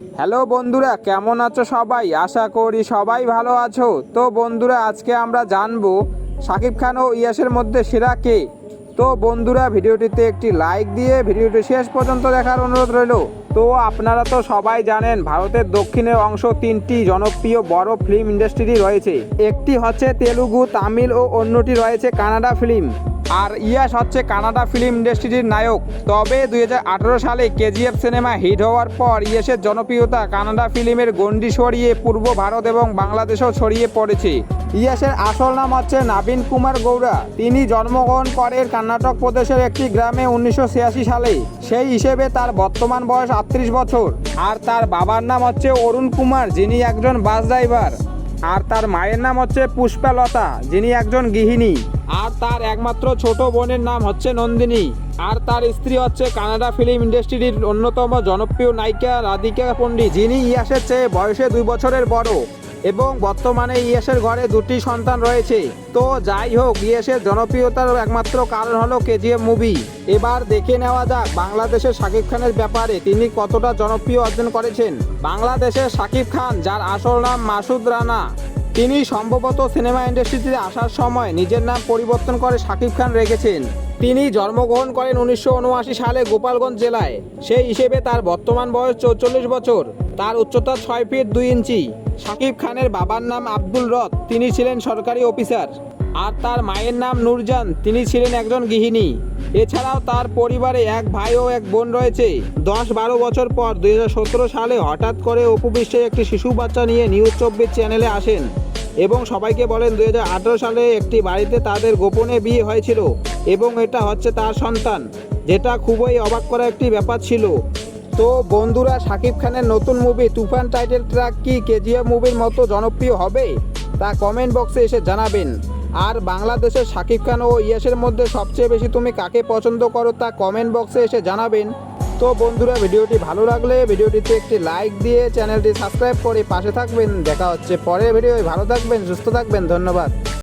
Hello বন্ধুরা, কেমন আছো সবাই? আশা করি সবাই ভালো আছো। তো বন্ধুরা, আজকে আমরা জানব শাকিব খান ও ইয়াসের মধ্যে সেরা কে? তো বন্ধুরা, ভিডিওটিতে একটি লাইক দিয়ে ভিডিওটি শেষ পর্যন্ত দেখার অনুরোধ রইল। তো আপনারা তো সবাই জানেন, ভারতের দক্ষিণের অংশ তিনটি জনপ্রিয় বড় ফিল্ম ইন্ডাস্ট্রি রয়েছে। একটি হচ্ছে তেলুগু, তামিল ও অন্যটি রয়েছে কানাডা ফিল্ম। আর ইয়াস হচ্ছে কানাডা ফিল্ম ইন্ডাস্ট্রির নায়ক। তবে দুই হাজার আঠারো সালে কেজিএফ সিনেমা হিট হওয়ার পর ইয়াসের জনপ্রিয়তা কানাডা ফিল্মের গণ্ডি সরিয়ে পূর্ব ভারত এবং বাংলাদেশেও ছড়িয়ে পড়েছে। ইয়াসের আসল নাম হচ্ছে নাবিন কুমার গৌড়া। তিনি জন্মগ্রহণ করেন কর্ণাটক প্রদেশের একটি গ্রামে উনিশশো ছিয়াশি সালে। সেই হিসেবে তার বর্তমান বয়স আটত্রিশ বছর। আর তার বাবার নাম হচ্ছে অরুণ কুমার, যিনি একজন বাস ড্রাইভার। আর তার মায়ের নাম হচ্ছে পুষ্পালতা, যিনি একজন গৃহিণী। আর তার একমাত্র ছোট বোনের নাম হচ্ছে নন্দিনী। আর তার স্ত্রী হচ্ছে কানাডা ফিল্ম ইন্ডাস্ট্রির অন্যতম জনপ্রিয় নায়িকা রাধিকা পণ্ডিত, যিনি ইয়াসের চেয়ে বয়সে দুই বছরের বড়। এবং বর্তমানে ইয়েসের ঘরে দুটি সন্তান রয়েছে। তো যাই হোক ইয়েসের জনপ্রিয়তার একমাত্র কারণ হলো কেজিএফ মুভি। এবার দেখে নেওয়া যাক বাংলাদেশের শাকিব খানের ব্যাপারে তিনি কতটা জনপ্রিয় অর্জন করেছেন। বাংলাদেশের শাকিব খান, যার আসল নাম মাসুদ রানা, তিনি সম্ভবত সিনেমা ইন্ডাস্ট্রিতে আসার সময় নিজের নাম পরিবর্তন করে শাকিব খান রেখেছেন। তিনি জন্মগ্রহণ করেন উনিশশো উনআশি সালে গোপালগঞ্জ জেলায়। সেই হিসেবে তার বর্তমান বয়স চৌচল্লিশ বছর। তার উচ্চতা ছয় ফিট দুই ইঞ্চি। শাকিব খানের বাবার নাম আব্দুল রথ তিনি ছিলেন সরকারি অফিসার। আর তার মায়ের নাম নূরজান, তিনি ছিলেন একজন গৃহিণী। এছাড়াও তার পরিবারে এক ভাই ও এক বোন রয়েছে। দশ বারো বছর পর দু হাজার সতেরো সালে হঠাৎ করে অপু বিশ্বের একটি শিশু বাচ্চা নিয়ে নিউজ চব্বিশ চ্যানেলে আসেন এবং সবাইকে বলেন দুই হাজার আঠেরো সালে একটি বাড়িতে তাদের গোপনে বিয়ে হয়েছিল এবং এটা হচ্ছে তার সন্তান, যেটা খুবই অবাক করা একটি ব্যাপার ছিল। তো বন্ধুরা, শাকিব খানের নতুন মুভি তুফান টাইটেল ট্র্যাক কি কেজিএফ মুভির মতো জনপ্রিয় হবে? তা কমেন্ট বক্সে এসে জানাবেন। আর বাংলাদেশের শাকিব খান ও ইয়াসের মধ্যে সবচেয়ে বেশি তুমি কাকে পছন্দ করো তা কমেন্ট বক্সে এসে জানাবেন। তো বন্ধুরা, ভিডিওটি ভালো লাগলে ভিডিওটিতে একটি লাইক দিয়ে চ্যানেলটি সাবস্ক্রাইব করে পাশে থাকবেন। দেখা হচ্ছে পরের ভিডিও ভালো থাকবেন, সুস্থ থাকবেন। ধন্যবাদ।